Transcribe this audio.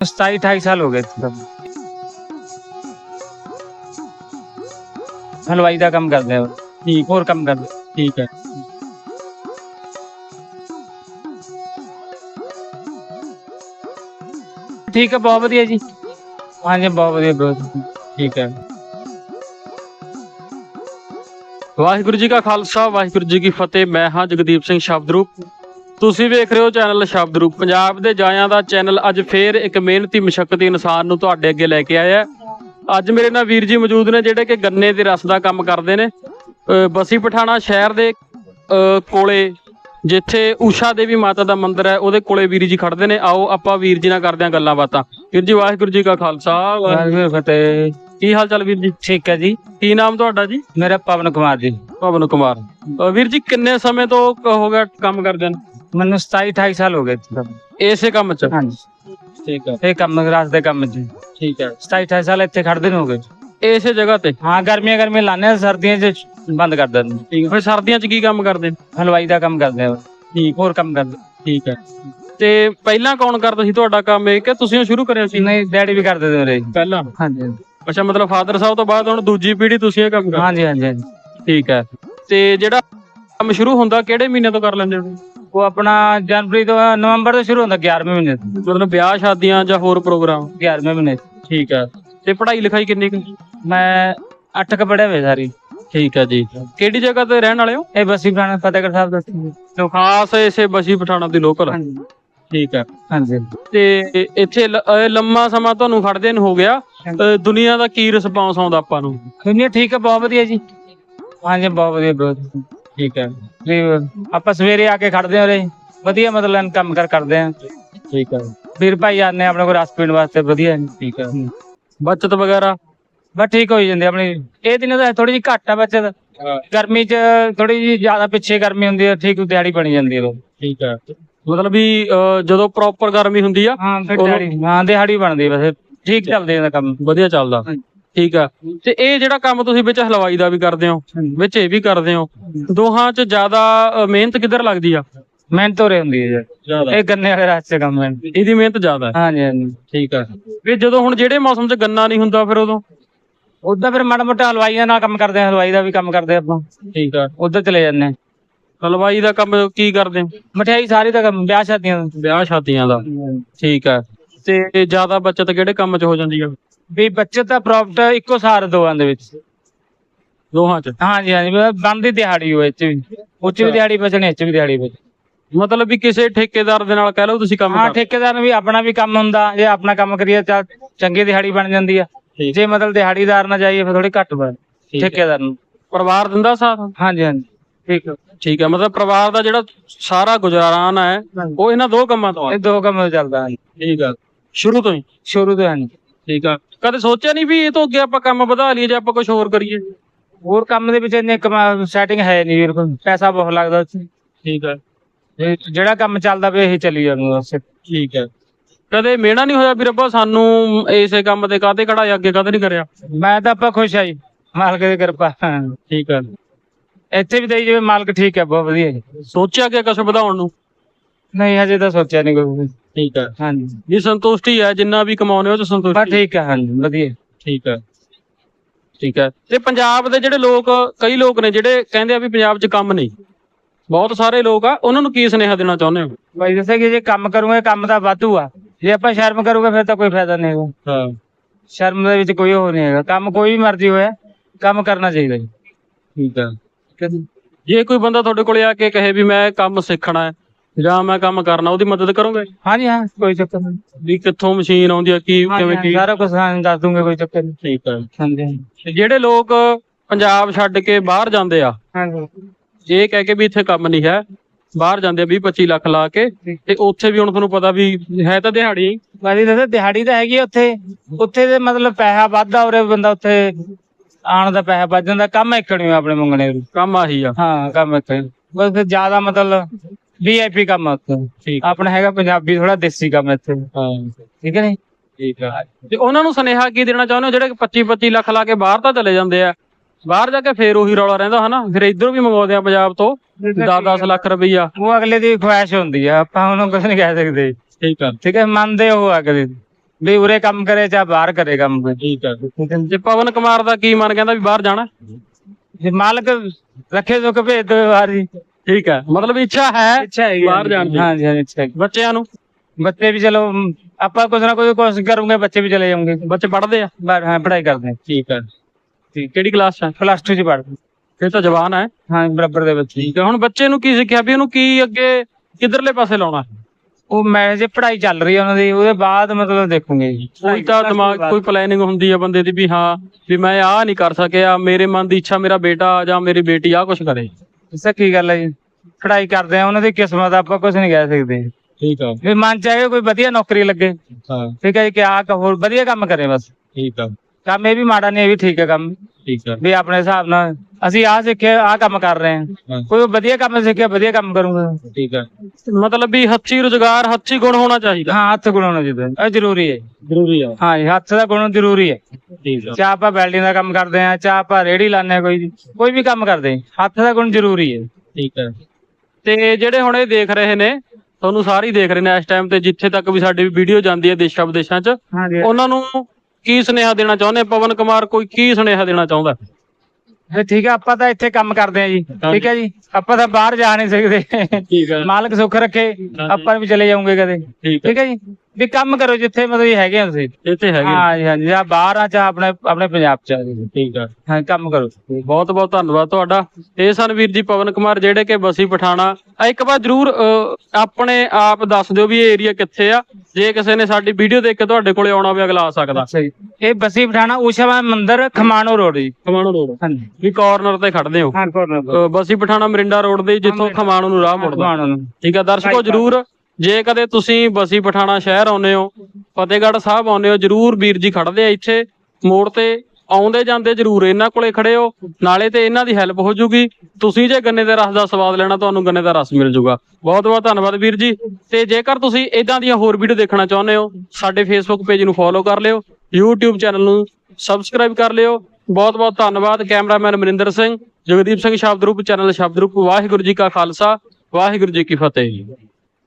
सताई अठाई साल हो गए तब हलवाई का काम करते हैं ठीक और काम करते ਠੀਕ ਹੈ ठीक है बहुत बढ़िया जी हाँ जी बहुत बढ़िया बहुत ਠੀਕ ਹੈ ਵਾਹਿਗੁਰੂ ਜੀ ਕਾ ਖਾਲਸਾ ਵਾਹਿਗੁਰੂ ਜੀ ਕੀ ਫਤਿਹ ਮੈਂ ਹਾਂ ਜਗਦੀਪ ਸਿੰਘ ਸ਼ਬਦਰੂਪ ਤੁਸੀਂ ਵੇਖ ਰਹੇ ਹੋ ਚੈਨਲ ਸ਼ਬਦ ਰੂਪ ਪੰਜਾਬ ਦੇ ਜਾਇਆਂ ਦਾ ਚੈਨਲ ਅੱਜ ਫੇਰ ਇੱਕ ਮਿਹਨਤੀ ਮਸ਼ਕਤੀ ਇਨਸਾਨ ਨੂੰ ਤੁਹਾਡੇ ਅੱਗੇ ਲੈ ਕੇ ਆਇਆ ਅੱਜ ਮੇਰੇ ਨਾਲ ਵੀਰ ਜੀ ਮੌਜੂਦ ਨੇ ਜਿਹੜੇ ਕਿ ਗੰਨੇ ਦੇ ਰਸ ਦਾ ਕੰਮ ਕਰਦੇ ਨੇ। ਬਸੀ ਪਠਾਣਾ ਸ਼ਹਿਰ ਦੇ ਕੋਲੇ ਜਿੱਥੇ ਊਸ਼ਾ ਦੇਵੀ ਮਾਤਾ ਦਾ ਮੰਦਿਰ ਹੈ ਉਹਦੇ ਕੋਲੇ ਵੀਰ ਜੀ ਖੜਦੇ ਨੇ। ਆਓ ਆਪਾਂ ਵੀਰ ਜੀ ਨਾਲ ਕਰਦੇ ਹਾਂ ਗੱਲਾਂ ਬਾਤਾਂ। ਵੀਰ ਜੀ ਵਾਹਿਗੁਰੂ ਜੀ ਕਾ ਖਾਲਸਾ ਵਾਹਿਗੁਰੂ ਫਤਿਹ। ਕੀ ਹਾਲ ਚਾਲ ਵੀਰ ਜੀ? ਠੀਕ ਹੈ ਜੀ। ਕੀ ਨਾਮ ਤੁਹਾਡਾ ਜੀ? ਮੇਰਾ ਪਵਨ ਕੁਮਾਰ ਜੀ। ਪਵਨ ਕੁਮਾਰ। ਵੀਰ ਜੀ ਕਿੰਨੇ ਸਮੇਂ ਤੋਂ ਹੋ ਗਿਆ ਕੰਮ ਕਰਦੇ ਨੇ? ਮੈਨੂੰ 27 28 ਸਾਲ ਹੋ ਗਏ ਇਸੇ ਕੰਮ ਚ? ਹਾਂਜੀ। ਠੀਕ ਹੈ ਇਹ ਕੰਮ ਰਾਜ ਦੇ ਕੰਮ ਜੀ ਠੀਕ ਹੈ 27 28 ਸਾਲ ਇੱਥੇ ਖੜਦੇ ਨੂੰ ਹੋ ਗਏ। ਇਸੇ ਜਗ੍ਹਾ ਤੇ? ਹਾਂ ਗਰਮੀਆਂ ਗਰਮੀਆਂ ਲਾਉਂਦੇ ਸਰਦੀਆਂ 'ਚ ਬੰਦ ਕਰ ਦਿੰਦੇ ਠੀਕ ਹੈ ਫਿਰ ਸਰਦੀਆਂ ਚ ਕੀ ਕੰਮ ਕਰਦੇ? ਹਲਵਾਈ ਦਾ ਕੰਮ ਕਰਦੇ ਆ ਠੀਕ। ਹੋਰ ਕੰਮ ਕਰਦੇ ਠੀਕ ਹੈ ਤੇ ਪਹਿਲਾਂ ਕੌਣ ਕਰਦਾ ਸੀ ਤੁਹਾਡਾ ਕੰਮ ਇਹ? ਕਿ ਤੁਸੀਂ ਸ਼ੁਰੂ ਕਰਿਆ ਸੀ? ਨਹੀਂ ਡੈਡੀ ਵੀ ਕਰਦੇ ਤੇ ਮੇਰੇ ਪਹਿਲਾਂ? ਹਾਂਜੀ ਅੱਛਾ ਮਤਲਬ ਫਾਦਰ ਸਾਹਿਬ ਤੋਂ ਬਾਅਦ ਹੁਣ ਦੂਜੀ ਪੀੜ੍ਹੀ ਤੁਸੀਂ ਇਹ ਕੰਮ ਕਰ ਹਾਂਜੀ ਹਾਂਜੀ। ਠੀਕ ਹੈ ਤੇ ਜਿਹੜਾ ਕੰਮ ਸ਼ੁਰੂ ਹੁੰਦਾ ਕਿਹੜੇ ਮਹੀਨੇ ਤੋਂ ਕਰ ਲੈਂਦੇ ਹੋ? ਕੋ ਆਪਣਾ ਜਨਵਰੀ ਤੋਂ ਨਵੰਬਰ ਤੋਂ ਸ਼ੁਰੂ ਹੁੰਦਾ 11ਵੇਂ ਮਹੀਨੇ ਤੋਂ। ਮਤਲਬ ਵਿਆਹ ਸ਼ਾਦੀਆਂ ਜਾਂ ਹੋਰ ਪ੍ਰੋਗਰਾਮ? 11ਵੇਂ ਮਹੀਨੇ ਠੀਕ ਆ। ਤੇ ਪੜ੍ਹਾਈ ਲਿਖਾਈ ਕਿੰਨੀ ਕੁ? ਮੈਂ ਅੱਠ ਕ ਪੜਿਆ ਹੋਇਆ ਸਾਰੀ। ਠੀਕ ਆ ਜੀ। ਕਿਹੜੀ ਜਗ੍ਹਾ ਤੇ ਰਹਿਣ ਵਾਲੇ ਹੋ? ਇਹ ਬਸੀ ਪ੍ਰਾਣਾ ਫਤਿਹਗੜ੍ਹ ਸਾਹਿਬ ਦਾ ਸੀ। ਖਾਸ ਇਸੇ ਬਸੀ ਪਠਾਣਾ ਦੀ ਲੋਕਲ ਹਾਂਜੀ। ਠੀਕ ਆ। ਹਾਂਜੀ। ਤੇ ਇੱਥੇ ਲੰਮਾ ਸਮਾਂ ਤੁਹਾਨੂੰ ਖੜਦੇ ਨੂੰ ਹੋ ਗਿਆ। ਦੁਨੀਆ ਦਾ ਕੀ ਰਿਸਪੌਂਸ ਆਉਂਦਾ ਆਪਾਂ ਨੂੰ? ਦੁਨੀਆ ਠੀਕ ਆ ਬਹੁਤ ਵਧੀਆ ਜੀ। ਹਾਂਜੀ ਬਹੁਤ ਵਧੀਆ ਬਹੁਤ ਠੀਕ ਹੈ। ਵੀ ਆਪਾਂ ਸਵੇਰੇ ਆ ਕੇ ਖੜਦੇ ਹਾਂ ਉਰੇ। ਵਧੀਆ ਮਤਲਬ ਕੰਮ ਕਰ ਕਰਦੇ ਹਾਂ। ਠੀਕ ਹੈ। ਵੀਰ ਭਾਈ ਆਨੇ ਆਪਣੇ ਕੋਲ ਰਸ ਪੀਣ ਵਾਸਤੇ ਵਧੀਆ। ਠੀਕ ਹੈ। ਬਚਤ ਵਗੈਰਾ? ਬਸ ਠੀਕ ਹੋਈ ਜਾਂਦੀ ਆਪਣੀ। ਇਹ ਦਿਨਾਂ ਦਾ ਥੋੜੀ ਜਿਹੀ ਘੱਟ ਆ ਬੱਚਤ। ਗਰਮੀ 'ਚ ਥੋੜੀ ਜਿਹੀ ਜ਼ਿਆਦਾ ਪਿੱਛੇ ਗਰਮੀ ਹੁੰਦੀ ਹੈ ਠੀਕ ਦਿਹਾੜੀ ਬਣੀ ਜਾਂਦੀ ਹੈ। ਠੀਕ ਹੈ। ਮਤਲਬ ਵੀ ਅਹ ਜਦੋਂ ਪ੍ਰੋਪਰ ਗਰਮੀ ਹੁੰਦੀ ਆ ਹਾਂ ਫਿਰ ਉਦੋਂ- ਦਿਹਾੜੀ ਹਾਂ ਦਿਹਾੜੀ ਬਣਦੀ ਵੈਸੇ ਠੀਕ ਚੱਲਦੇ ਜਾਂਦਾ ਕੰਮ। ਵਧੀਆ ਚੱਲਦਾ। ਹਾਂਜੀ। ਠੀਕ ਆ। ਤੇ ਇਹ ਜਿਹੜਾ ਕੰਮ ਤੁਸੀਂ ਵਿੱਚ ਹਲਵਾਈ ਦਾ ਵੀ ਕਰਦੇ ਹੋ ਵਿੱਚ ਇਹ ਵੀ ਕਰਦੇ ਹੋ ਦੋਹਾਂ 'ਚ ਜ਼ਿਆਦਾ ਮਿਹਨਤ ਕਿੱਧਰ ਲੱਗਦੀ ਆ? ਮਿਹਨਤ ਹੋ ਰਹੀ ਹੁੰਦੀ ਹੈ। ਜ਼ਿਆਦਾ। ਇਹ ਗੰਨੇ ਵਾਲੇ ਰਸਤੇ ਕੰਮ ਹੈ। ਇਹਦੀ ਮਿਹਨਤ ਜ਼ਿਆਦਾ ਹਾਂਜੀ ਹਾਂਜੀ। ਠੀਕ ਆ। ਵੀ ਜਦੋਂ ਹੁਣ ਜਿਹੜੇ ਮੌਸਮ 'ਚ ਗੰਨਾ ਨਹੀਂ ਹੁੰਦਾ ਫਿਰ ਉਦੋਂ? ਉਦਾਂ ਫਿਰ ਮਾੜਾ ਮੋਟਾ ਹਲਵਾਈਆਂ ਨਾਲ ਕੰਮ ਕਰਦੇ ਹਾਂ ਹਲਵਾਈ ਦਾ ਵੀ ਕੰਮ ਕਰਦੇ ਆਪਾਂ। ਠੀਕ ਆ। ਉਧਰ ਚਲੇ ਜਾਂਦੇ ਹਲਵਾਈ ਦਾ ਕੰਮ ਕੀ ਕਰਦੇ ਮਠਿਆਈ ਸਾਰੀ ਦਾ ਕੰਮ ਵਿਆਹ ਸ਼ਾਦੀਆਂ ਦਾ। ਵਿਆਹ ਸ਼ਾਦੀਆਂ ਦਾ। ਠੀਕ ਆ। ਤੇ ਜ਼ਿਆਦਾ ਬਚਤ ਕਿਹੜੇ ਕੰਮ 'ਚ ਹੋ ਜਾਂਦੀ ਆ? ਵੀ ਬੱਚਤ ਦਾ ਪ੍ਰੋਫਿਟ ਇੱਕੋ ਸਾਰ ਦੋਵਾਂ ਦੇ ਵਿੱਚ। ਦੋਹਾਂ 'ਚ? ਹਾਂਜੀ ਹਾਂਜੀ ਬੰਦੀ ਦਿਹਾੜੀ ਹੋਏ ਚ ਵੀ। ਉਹ 'ਚ ਵੀ ਦਿਹਾੜੀ ਬਚਣੀ ਇਹ 'ਚ ਵੀ ਦਿਹਾੜੀ ਬਚ ਮਤਲਬ ਵੀ ਕਿਸੇ ਠੇਕੇਦਾਰ ਦੇ ਨਾਲ ਕਹਿ ਲਓ ਤੁਸੀਂ ਕੰਮ ਹਾਂ ਠੇਕੇਦਾਰ ਨੂੰ ਵੀ ਆਪਣਾ ਵੀ ਕੰਮ ਹੁੰਦਾ ਜੇ ਆਪਣਾ ਕੰਮ ਕਰੀਏ ਤਾਂ ਚੰਗੀ ਦਿਹਾੜੀ ਬਣ ਜਾਂਦੀ ਆ। ਠੀਕ। ਜੇ ਮਤਲਬ ਦਿਹਾੜੀਦਾਰ ਨਾਲ ਜਾਈਏ ਫਿਰ ਥੋੜੀ ਘੱਟ ਬਣ ਠੀਕ ਹੈ। ਠੇਕੇਦਾਰ ਨੂੰ। ਪਰਿਵਾਰ ਦਿੰਦਾ ਸਾਥ? ਹਾਂਜੀ ਹਾਂਜੀ ਠੀਕ ਹੈ ਠੀਕ ਹੈ ਮਤਲਬ ਪਰਿਵਾਰ ਦਾ ਜਿਹੜਾ ਸਾਰਾ ਗੁਜ਼ਾਰਾਨ ਹੈ ਉਹ ਇਹਨਾਂ ਦੋ ਕੰਮਾਂ ਤੋਂ ਆ। ਇਹ ਦੋ ਕੰਮ ਚੱਲਦਾ ਹਾਂਜੀ। ਠੀਕ ਆ। ਸ਼ੁਰੂ ਤੋਂ ਹੀ? ਸ਼ੁਰੂ ਤੋਂ ਹਾਂਜੀ। ਠੀਕ ਆ। ਕਦੇ ਸੋਚਿਆ ਨਹੀਂ ਵੀ ਇਹ ਤੋਂ ਅੱਗੇ ਆਪਾਂ ਕੰਮ ਵਧਾ ਲਈਏ ਜਾਂ ਆਪਾਂ ਕੁਝ ਹੋਰ ਕਰੀਏ? ਹੋਰ ਕੰਮ ਦੇ ਵਿੱਚ ਇੰਨੇ ਸੈਟਿੰਗ ਹੈ ਨਹੀਂ ਵੀਰ ਕੋਲ ਪੈਸਾ ਬਹੁਤ ਲੱਗਦਾ ਉੱਥੇ। ਠੀਕ ਆ। ਇਹ ਜਿਹੜਾ ਕੰਮ ਚੱਲਦਾ ਪਿਆ ਇਹ ਚੱਲੀ ਜਾਂਦਾ ਬਸ। ਠੀਕ ਹੈ ਕਦੇ ਮਿਹਣਾ ਨਹੀਂ ਹੋਇਆ ਵੀ ਰੱਬਾ ਸਾਨੂੰ ਇਸੇ ਕੰਮ ਤੇ ਕਾਹਤੇ ਕਢਾਇਆ ਅੱਗੇ ਕਾਹਤੇ ਨਹੀਂ ਕਰਿਆ? ਮੈਂ ਤਾਂ ਆਪਾਂ ਖੁਸ਼ ਆ ਜੀ ਮਾਲਕ ਦੀ ਕਿਰਪਾ। ਹਾਂ। ਠੀਕ ਹੈ ਇੱਥੇ ਵੀ ਦੇਈ ਜਿਵੇਂ ਮਾਲਕ ਠੀਕ ਹੈ ਬਹੁਤ ਵਧੀਆ ਜੀ। ਸੋਚਿਆ ਕਿ ਕੁਝ ਵਧਾਉਣ ਨੂੰ? ਨਹੀਂ ਹਜੇ ਤਾਂ ਸੋਚਿਆ ਨਹੀਂ ਕੋਈ ਠੀਕ ਹੈ ਹਾਂਜੀ। ਜੀ ਸੰਤੁਸ਼ਟੀ ਹੈ ਜਿੰਨਾ ਵੀ ਕਮਾਉਨੇ ਹੋ ਤੇ ਬਸ ਸੰਤੁਸ਼ਟੀ ਠੀਕ ਹੈ ਹਾਂਜੀ ਵਧੀਆ। ਠੀਕ ਹੈ ਠੀਕ ਹੈ ਤੇ ਪੰਜਾਬ ਦੇ ਜਿਹੜੇ ਲੋਕ ਕਈ ਲੋਕ ਨੇ ਜਿਹੜੇ ਕਹਿੰਦੇ ਆ ਵੀ ਪੰਜਾਬ 'ਚ ਕੰਮ ਨਹੀਂ। ਬਹੁਤ ਸਾਰੇ ਲੋਕ ਆ ਉਹਨਾਂ ਨੂੰ ਕੀ ਸੁਨੇਹਾ ਦੇਣਾ ਚਾਹੁੰਦੇ ਹੋ? ਭਾਈ ਦੱਸਿਆ ਕਿ ਜੇ ਕੰਮ ਕਰੂਗੇ ਕੰਮ ਤਾਂ ਵਾਧੂ ਆ। ਜੇ ਆਪਾਂ ਸ਼ਰਮ ਕਰੂਗੇ ਫਿਰ ਤਾਂ ਕੋਈ ਫਾਇਦਾ ਨਹੀਂ ਹੈਗਾ। ਹਾਂ। ਸ਼ਰਮ ਦੇ ਵਿੱਚ ਕੋਈ ਉਹ ਨਹੀਂ ਹੈਗਾ। ਕੰਮ ਕੋਈ ਵੀ ਮਰਜ਼ੀ ਹੋਇਆ ਕੰਮ ਕਰਨਾ ਚਾਹੀਦਾ ਜੀ। ਠੀਕ ਹੈ ਜੇ ਕੋਈ ਬੰਦਾ ਤੁਹਾਡੇ ਕੋਲੇ ਆ ਕੇ ਕਹੇ ਵੀ ਮੈਂ ਕੰਮ ਸਿੱਖਣਾ ਹੈ ਜਾਂ ਮੈਂ ਕੰਮ ਕਰਨਾ ਉਹਦੀ ਮਦਦ ਕਰੋਗੇ? ਹਾਂਜੀ ਹਾਂ ਕੋਈ ਚੱਕਰ ਨਹੀਂ। ਵੀ ਕਿੱਥੋਂ ਮਸ਼ੀਨ ਆਉਂਦੀ ਆ ਕੀ ਕਿਵੇਂ ਕੀ? ਸਾਰਾ ਕੁਝ ਦੱਸ ਦੂੰਗੇ ਕੋਈ ਚੱਕਰ ਨਹੀਂ। ਠੀਕ ਹੈ ਹਾਂਜੀ। ਤੇ ਜਿਹੜੇ ਲੋਕ ਪੰਜਾਬ ਛੱਡ ਕੇ ਬਾਹਰ ਜਾਂਦੇ ਆ ਹਾਂਜੀ। ਇਹ ਕਹਿ ਕੇ ਵੀ ਇੱਥੇ ਕੰਮ ਨਹੀਂ ਹੈ ਬਾਹਰ ਜਾਂਦੇ ਆ 20 25 ਲੱਖ ਲਾ ਕੇ ਤੇ ਉੱਥੇ ਵੀ ਹੁਣ ਤੁਹਾਨੂੰ ਪਤਾ ਵੀ ਹੈ ਤਾਂ ਦਿਹਾੜੀ। ਬਾਜੀ ਦੱਸਿਆ ਦਿਹਾੜੀ ਤਾਂ ਹੈਗੀ ਆ ਉੱਥੇ। ਉੱਥੇ ਦੇ ਮਤਲਬ ਪੈਸਾ ਵੱਧਦਾ ਉਰੇ ਬੰਦਾ ਉੱਥੇ ਆਣ ਦਾ ਪੈਸਾ ਵੱਧ ਜਾਂਦਾ ਕੰਮ ਇੱਕਣੀ ਆਪਣੇ ਮੰਗਣੇ ਕੰਮ ਆਹੀ ਆ। ਹਾਂ ਕੰਮ ਇੱਕਣੀ ਬਸ ਜ਼ਿਆਦਾ ਮਤਲਬ ਵੀਆਈਪੀ ਕੰਮ ਆ ਉੱਥੇ। ਠੀਕ। ਆਪਣਾ ਹੈਗਾ ਪੰਜਾਬੀ ਥੋੜਾ ਦੇਸੀ ਕੰਮ ਇੱਥੇ। ਹਾਂ। ਠੀਕ ਹੈ ਨਹੀਂ? ਠੀਕ ਆ। ਤੇ ਉਹਨਾਂ ਨੂੰ ਸੁਨੇਹਾ ਕੀ ਦੇਣਾ ਚਾਹੁੰਦੇ ਹੋ? ਜਿਹੜੇ 25 25 ਲੱਖ ਲਾ ਕੇ ਬਾਹਰ ਤਾਂ ਚਲੇ ਜਾਂਦੇ ਆ। ਬਾਹਰ ਜਾ ਕੇ ਫੇਰ ਉਹੀ ਰੌਲਾ ਰਹਿੰਦਾ ਹਨਾ? ਫਿਰ ਇੱਧਰੋਂ ਵੀ ਮੰਗਵਾਉਂਦੇ ਆ ਪੰਜਾਬ ਤੋਂ। 10-10 ਲੱਖ ਰੁਪਈਆ। ਉਹ ਅਗਲੇ ਦੀ ਖੁਆਇਸ਼ ਹੁੰਦੀ ਆ। ਆਪਾਂ ਉਹਨੂੰ ਕੁਝ ਨਹੀਂ ਕਹਿ ਸਕਦੇ। ਠੀਕ ਆ। ਠੀਕ ਹੈ? ਮੰਨਦੇ ਉਹ ਅਗਲੇ ਦੀ। ਵੀ ਉਰੇ ਕੰਮ ਕਰੇ ਚਾਹੇ ਬਾਹਰ ਕਰੇ ਕੰਮ। ਠੀਕ ਹੈ ਤੇ ਪਵਨ ਕੁਮਾਰ ਦਾ ਕੀ ਮਨ ਕਹਿੰਦਾ ਵੀ ਬਾਹਰ ਜਾਣਾ? ਜੇ ਮਾਲਕ ਰੱਖੇ ਸੁੱਖ ਭੇਜ ਦੋ ਜੀ ਠੀਕ ਹੈ। ਮਤਲਬ ਇੱਛਾ ਹੈ ਇੱਛਾ ਹੈਗੀ ਬਾਹਰ ਜਾਣ ਦੀ। ਹਾਂਜੀ ਹਾਂਜੀ ਇੱਛਾ ਹੈਗੀ। ਬੱਚਿਆਂ ਨੂੰ? ਬੱਚੇ ਵੀ ਚਲੋ ਮ, ਆਪਾਂ ਕੁਝ ਨਾ ਕੁਝ ਕੋਸ਼ਿਸ਼ ਕਰੂੰਗੇ ਬੱਚੇ ਵੀ ਚਲੇ ਜਾਣਗੇ ਬੱਚੇ ਪੜ੍ਹਦੇ ਆ? ਬਾਹਰ ਹਾਂ ਪੜ੍ਹਾਈ ਕਰਦੇ ਠੀਕ ਹੈ। ਠੀਕ ਕਿਹੜੀ ਕਲਾਸ ਚ ਹੈ? ਪਲੱਸ 2 ਚ ਪੜ੍ਹਦੇ ਇਹ ਤਾਂ ਜਵਾਨ ਹੈ। ਹਾਂ ਬਰਾਬਰ ਦੇ ਬੱਚੇ। ਠੀਕ ਹੈ। ਹੁਣ ਬੱਚੇ ਨੂੰ ਕੀ ਸਿੱਖਿਆ ਵੀ ਉਹਨੂੰ ਕੀ ਅੱਗੇ ਕਿੱਧਰਲੇ ਪਾਸੇ ਲਾਉਣਾ? ਉਹ ਮੈਂ ਜੇ ਪੜ੍ਹਾਈ ਚੱਲ ਰਹੀ ਹੈ ਉਹਨਾਂ ਦੀ ਉਹਦੇ ਬਾਅਦ ਮਤਲਬ ਦੇਖੂਗੇ ਜੀ। ਕੋਈ ਤਾਂ ਦਿਮਾਗ ਕੋਈ ਪਲੈਨਿੰਗ ਹੁੰਦੀ ਆ ਬੰਦੇ ਦੀ ਵੀ ਹਾਂ ਵੀ ਮੈਂ ਆਹ ਨਹੀਂ ਕਰ ਸਕਿਆ ਮੇਰੇ ਮਨ ਦੀ ਇੱਛਾ ਮੇਰਾ ਬੇਟਾ ਜਾਂ ਮੇਰੀ ਬੇਟੀ ਆਹ ਕੁਝ ਕਰੇ। ਕੀ ਗੱਲ ਹੈ ਜੀ? ਪੜ੍ਹਾਈ ਕਰਦੇ ਆ ਉਹਨਾਂ ਦੀ ਕਿਸਮਤ ਆਪਾਂ ਕੁਝ ਨਹੀਂ ਕਹਿ ਸਕਦੇ। ਠੀਕ ਆ। ਵੀ ਮਨ ਚਾਹੇ ਕੋਈ ਵਧੀਆ ਨੌਕਰੀ ਲੱਗੇ ਹਾਂ। ਠੀਕ ਹੈ ਜੀ ਕਿ ਆ ਹੋਰ ਵਧੀਆ ਕੰਮ ਕਰੇ ਬਸ। ਠੀਕ ਆ। ਕੰਮ ਇਹ ਵੀ ਮਾੜਾ ਨਹੀਂ ਇਹ ਵੀ ਠੀਕ ਹੈ ਕੰਮ। ਠੀਕ ਆ। ਵੀ ਆਪਣੇ ਹਿਸਾਬ ਨਾਲ ਅਸੀਂ ਆ ਸਿੱਖਿਆ ਆ ਕੰਮ ਕਰ ਰਹੇ ਹਾਂ। ਹਾਂ। ਕੋਈ ਵਧੀਆ ਕੰਮ ਸਿੱਖਿਆ ਵਧੀਆ ਕੰਮ ਕਰੂੰਗਾ। ਠੀਕ ਆ। ਮਤਲਬ ਵੀ ਹੱਥੀ ਰੁਜ਼ਗਾਰ ਹੱਥੀ ਗੁਣ ਹੋਣਾ ਚਾਹੀਦਾ। ਹਾਂ ਹੱਥ ਗੁਣਾਉਣਾ ਚਾਹੀਦਾ। ਇਹ ਜ਼ਰੂਰੀ ਹੈ। ਜ਼ਰੂਰੀ ਆ। ਹਾਂ ਜੀ ਹੱਥ ਦਾ ਗੁਣ ਜ਼ਰੂਰੀ ਹੈ। ਠੀਕ ਆ। ਚਾਹ ਆਪਾਂ ਵੈਲਡਿੰਗ ਦਾ ਕੰਮ ਕਰਦੇ ਆ ਚਾਹ ਆਪਾਂ ਰੇੜੀ ਲਾਉਂਦੇ ਹਾਂ ਕੋਈ ਕੋਈ ਵੀ ਕੰਮ ਕਰਦੇ ਹਾਂ, ਹੱਥ ਦਾ ਗੁਣ ਜ਼ਰੂਰੀ ਹੈ। ਠੀਕ ਹੈ ਤੇ ਜਿਹੜੇ ਹੁਣ ਇਹ ਦੇਖ ਰਹੇ ਨੇ ਤੁਹਾਨੂੰ ਸਾਰੇ ਹੀ ਦੇਖ ਰਹੇ ਨੇ ਇਸ ਟਾਈਮ ਤੇ ਜਿੱਥੇ ਤੱਕ ਵੀ ਸਾਡੀ ਵੀਡੀਓ ਜਾਂਦੀ ਹੈ ਦੇਸ਼ਾਂ ਵਿਦੇਸ਼ਾਂ 'ਚ ਹਾਂ ਉਹਨਾਂ ਨੂੰ ਕੀ ਸੁਨੇਹਾ ਦੇਣਾ ਚਾਹੁੰਦੇ? ਪਵਨ ਕੁਮਾਰ ਕੋਈ ਕੀ ਸੁਨੇਹਾ ਦੇਣਾ ਚਾਹੁੰਦਾ? ਫਿਰ ਠੀਕ ਹੈ ਆਪਾਂ ਤਾਂ ਇੱਥੇ ਕੰਮ ਕਰਦੇ ਆ ਜੀ। ਠੀਕ ਹੈ ਜੀ? ਆਪਾਂ ਤਾਂ ਬਾਹਰ ਜਾ ਨਹੀਂ ਸਕਦੇ। ਠੀਕ ਹੈ। ਮਾਲਕ ਸੁੱਖ ਰੱਖੇ ਆਪਾਂ ਵੀ ਚਲੇ ਜਾਵਾਂਗੇ ਕਦੇ। ਠੀਕ ਹੈ ਜੀ? ਵੀ ਕੰਮ ਕਰੋ ਜਿੱਥੇ ਮਤਲਬ ਇਹ ਹੈਗੇ ਆ ਤੁਸੀਂ। ਇੱਥੇ ਹੈਗੇ ਹਾਂ ਜੀ ਹਾਂ ਜੀ। ਜਾਂ ਬਾਹਰ ਆ ਚਾਹ ਆਪਣੇ ਆਪਣੇ ਪੰਜਾਬ ਚ ਆ ਜੀ। ਠੀਕ ਹੈ ਹਾਂ ਕੰਮ ਕਰੋ। ਬਹੁਤ ਬਹੁਤ ਧੰਨਵਾਦ ਤੁਹਾਡਾ। ਇਹ ਸਨ ਵੀਰ ਜੀ ਪਵਨ ਕੁਮਾਰ ਜਿਹੜੇ ਕਿ ਬਸੀ ਪਠਾਣਾ। ਆ ਇੱਕ ਵਾਰ ਜਰੂਰ ਆਪਣੇ ਆਪ ਦੱਸ ਦਿਓ ਵੀ ਇਹ ਏਰੀਆ ਕਿੱਥੇ ਆ। ਜੇ ਕਿਸੇ ਨੇ ਸਾਡੀ ਵੀਡੀਓ ਦੇਖ ਕੇ ਤੁਹਾਡੇ ਕੋਲੇ ਆਉਣਾ ਹੋਵੇ ਅਗਲਾ ਆ ਸਕਦਾ। ਜੀ। ਇਹ ਬਸੀ ਪਠਾਣਾ ਊਸ਼ਾ ਮੰਦਿਰ ਖਮਾਣੋ ਰੋਡ ਜੀ। ਖਮਾਣੋ ਰੋਡ। ਹਾਂਜੀ ਵੀ ਕਾਰਨਰ ਤੇ ਖੜਦੇ ਹੋ। ਹਾਂ ਕੋਰਨਰ ਬਸੀ ਪਠਾਣਾ ਮਰਿੰਡਾ ਰੋਡ ਦੇ ਜਿੱਥੋਂ ਖਮਾਣੋ ਨੂੰ ਰਾਹ ਮੁੜਦਾ। ਠੀਕ ਆ ਦਰਸ਼ਕੋ ਜਰੂਰ ਜੇ ਕਦੇ ਤੁਸੀਂ ਬਸੀ ਪਠਾਣਾ ਸ਼ਹਿਰ ਆਉਂਦੇ ਹੋ, ਫਤਿਹਗੜ੍ਹ ਸਾਹਿਬ ਆਉਂਦੇ ਹੋ, ਜਰੂਰ ਵੀਰ ਜੀ ਖੜਦੇ ਆ ਇੱਥੇ। ਮੋੜ ਤੇ ਆਉਂਦੇ ਜਾਂਦੇ ਜਰੂਰ ਇਹਨਾਂ ਕੋਲੇ ਖੜੇ ਹੋ, ਨਾਲੇ ਤੇ ਇਹਨਾਂ ਦੀ ਹੈਲਪ ਹੋ ਜੂਗੀ। ਤੁਸੀਂ ਜੇ ਗੰਨੇ ਦੇ ਰਸ ਦਾ ਸਵਾਦ ਲੈਣਾ, ਤੁਹਾਨੂੰ ਗੰਨੇ ਦਾ ਰਸ ਮਿਲ ਜੂਗਾ। ਬਹੁਤ ਬਹੁਤ ਧੰਨਵਾਦ ਵੀਰ ਜੀ। ਤੇ ਜੇਕਰ ਤੁਸੀਂ ਇਦਾਂ ਦੀਆਂ ਹੋਰ ਵੀਡੀਓ ਦੇਖਣਾ ਚਾਹੁੰਦੇ ਹੋ, ਸਾਡੇ ਫੇਸਬੁੱਕ ਪੇਜ ਨੂੰ ਫੋਲੋ ਕਰ ਲਿਓ, YouTube ਚੈਨਲ ਨੂੰ ਸਬਸਕ੍ਰਾਈਬ ਕਰ ਲਿਓ। ਬਹੁਤ ਬਹੁਤ ਧੰਨਵਾਦ ਕੈਮਰਾਮੈਨ ਮਨਿੰਦਰ ਸਿੰਘ, ਜਗਦੀਪ ਸਿੰਘ ਸ਼ਬਦਰੂਪ ਚੈਨਲ ਸ਼ਬਦਰੂਪ ਵਾਹਿਗੁਰੂ ਜੀ ਕਾ ਖਾਲਸਾ, ਵਾਹਿਗੁਰੂ ਜੀ ਕੀ ਫਤਿਹ।